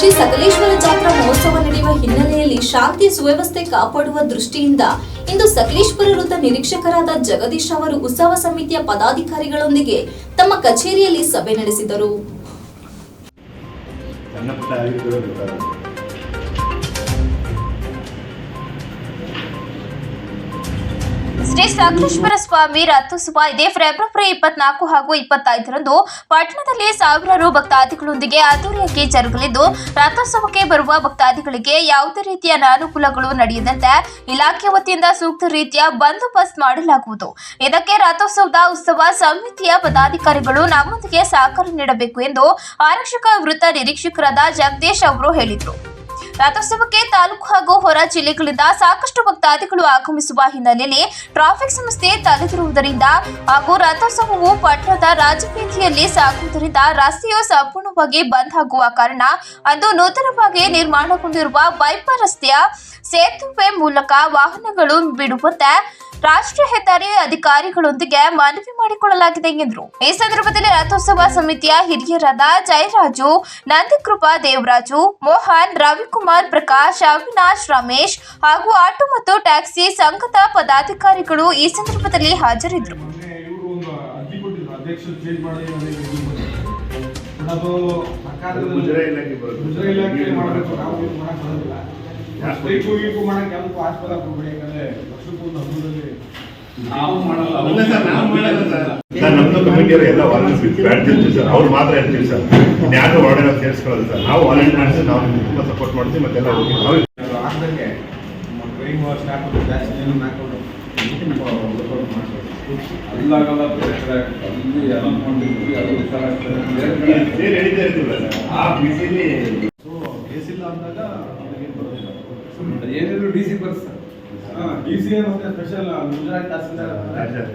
ಶ್ರೀ ಸಕಲೇಶ್ವರ ಜಾತ್ರಾ ಮಹೋತ್ಸವ ನಡೆಯುವ ಹಿನ್ನೆಲೆಯಲ್ಲಿ ಶಾಂತಿ ಸುವ್ಯವಸ್ಥೆ ಕಾಪಾಡುವ ದೃಷ್ಟಿಯಿಂದ ಇಂದು ಸಕಲೇಶ್ವರ ವೃತ್ತ ನಿರೀಕ್ಷಕರಾದ ಜಗದೀಶ್ ಅವರು ಉತ್ಸವ ಸಮಿತಿಯ ಪದಾಧಿಕಾರಿಗಳೊಂದಿಗೆ ತಮ್ಮ ಕಚೇರಿಯಲ್ಲಿ ಸಭೆ ನಡೆಸಿದರು. ಶ್ರೀ ಸಾಕೇಶ್ವರ ಸ್ವಾಮಿ ರಥೋತ್ಸವ ಇದೆ ಫೆಬ್ರವರಿ ಇಪ್ಪತ್ನಾಲ್ಕು ಹಾಗೂ ಇಪ್ಪತ್ತೈದರಂದು ಪಟ್ಟಣದಲ್ಲಿ ಸಾವಿರಾರು ಭಕ್ತಾದಿಗಳೊಂದಿಗೆ ಅದ್ದೂರಿಯಾಗಿ ಜರುಗಲಿದ್ದು, ರಥೋತ್ಸವಕ್ಕೆ ಬರುವ ಭಕ್ತಾದಿಗಳಿಗೆ ಯಾವುದೇ ರೀತಿಯ ಅನಾನುಕೂಲಗಳು ನಡೆಯದಂತೆ ಇಲಾಖೆ ವತಿಯಿಂದ ಸೂಕ್ತ ರೀತಿಯ ಬಂದೋಬಸ್ತ್ ಮಾಡಲಾಗುವುದು. ಇದಕ್ಕೆ ರಥೋತ್ಸವದ ಉತ್ಸವ ಸಮಿತಿಯ ಪದಾಧಿಕಾರಿಗಳು ನಮ್ಮೊಂದಿಗೆ ಸಹಕಾರ ನೀಡಬೇಕು ಎಂದು ಆರಕ್ಷಕ ವೃತ್ತ ನಿರೀಕ್ಷಕರಾದ ಜಗದೀಶ್ ಅವರು ಹೇಳಿದರು. ರಥೋತ್ಸವಕ್ಕೆ ತಾಲೂಕು ಹಾಗೂ ಹೊರ ಜಿಲ್ಲೆಗಳಿಂದ ಸಾಕಷ್ಟು ಭಕ್ತಾದಿಗಳು ಆಗಮಿಸುವ ಹಿನ್ನೆಲೆಯಲ್ಲಿ ಟ್ರಾಫಿಕ್ ಸಂಸ್ಥೆ ತಲೆದಿರುವುದರಿಂದ ಹಾಗೂ ರಥೋತ್ಸವವು ಪಟ್ಟಣದ ರಾಜಬೀದಿಯಲ್ಲಿ ಸಾಗುವುದರಿಂದ ರಸ್ತೆಯು ಸಂಪೂರ್ಣವಾಗಿ ಬಂದ್ ಆಗುವ ಕಾರಣ ಅಂದು ನೂತನವಾಗಿ ನಿರ್ಮಾಣಗೊಂಡಿರುವ ಬೈಪಾಸ್ ರಸ್ತೆಯ ಸೇತುವೆ ಮೂಲಕ ವಾಹನಗಳು ಬಿಡುವಂತೆ ರಾಷ್ಟ್ರೀಯ ಹೆದ್ದಾರಿ ಅಧಿಕಾರಿಗಳೊಂದಿಗೆ ಮನವಿ ಮಾಡಿಕೊಳ್ಳಲಾಗಿದೆ ಎಂದರು. ಈ ಸಂದರ್ಭದಲ್ಲಿ ರಥೋತ್ಸವ ಸಮಿತಿಯ ಹಿರಿಯರಾದ ಜಯರಾಜು ನಂದಿಕೃಪಾ ದೇವರಾಜು ಮೋಹನ್ ರವಿಕುಮಾರ್ ಪ್ರಕಾಶ್ ಅವಿನಾಶ್ ರಮೇಶ್ ಹಾಗೂ ಆಟೋ ಮತ್ತು ಟ್ಯಾಕ್ಸಿ ಸಂಘದ ಪದಾಧಿಕಾರಿಗಳು ಈ ಸಂದರ್ಭದಲ್ಲಿ ಹಾಜರಿದ್ದರು. ಅದು ಮಾಡಬೇಕು. ನಾವು ಇದು ಮಾಡಕ್ ಬರೋದಿಲ್ಲ ಸ್ಟ್ರೈಕು ಗೀಕು ಮಾಡಕ್ ಯಾವ್ದಕ್ಕೂ ಆಸ್ಪದ ಹೋಗ್ಬೇಡಿ ಯಾಕಂದ್ರೆ ವರ್ಷಕ್ಕೊಂದು ಹಬ್ಬದಲ್ಲಿ ನಾವು ಮಾಡಲ್ಲ ನಮ್ದು ಕಮಿಟಿಯವರು ಎಲ್ಲ ವಾಲಂಟಿಯರ್ಸ್ ಸರ್. ಅವ್ರು ಮಾತ್ರ ಇರ್ತೀವಿ ಸರ್. ಯಾರು ಹೊರಗಡೆ ಸೇರಿಸ್ಕೊಳ್ಳೋದು ಸರ್. ನಾವು ವಾಲಂಟಿಯರ್ ಮಾಡಿಸಿ ನಾವು ನಿಮ್ಗೆ ತುಂಬ ಸಪೋರ್ಟ್ ಮಾಡ್ತೀವಿ ಮತ್ತೆಲ್ಲ ಹೋಗಿ ನಾವು ಆಗ್ದಂಗೆ ನಮ್ಮ ಟ್ರೈನ್ ಸ್ಟಾಫ್ ಜಾಸ್ತಿ ಜನ ಹಾಕೊಂಡು ಅಲ್ಲಾಗಲ್ಲ ಬೇರೆ ಕಡೆ. ಅಲ್ಲಿ ಎಲ್ಲ ಮಾಡಿರ್ತೀವಿ ಅದು. ಬೇರೆ ಕಡೆ. ಇರ್ತೀವಲ್ಲ ಸರ್. ಆ ಬಿಸಿಲಿ బీసీఎం అంటే స్పెషల్ గుజరాత్ కాశ్మీర్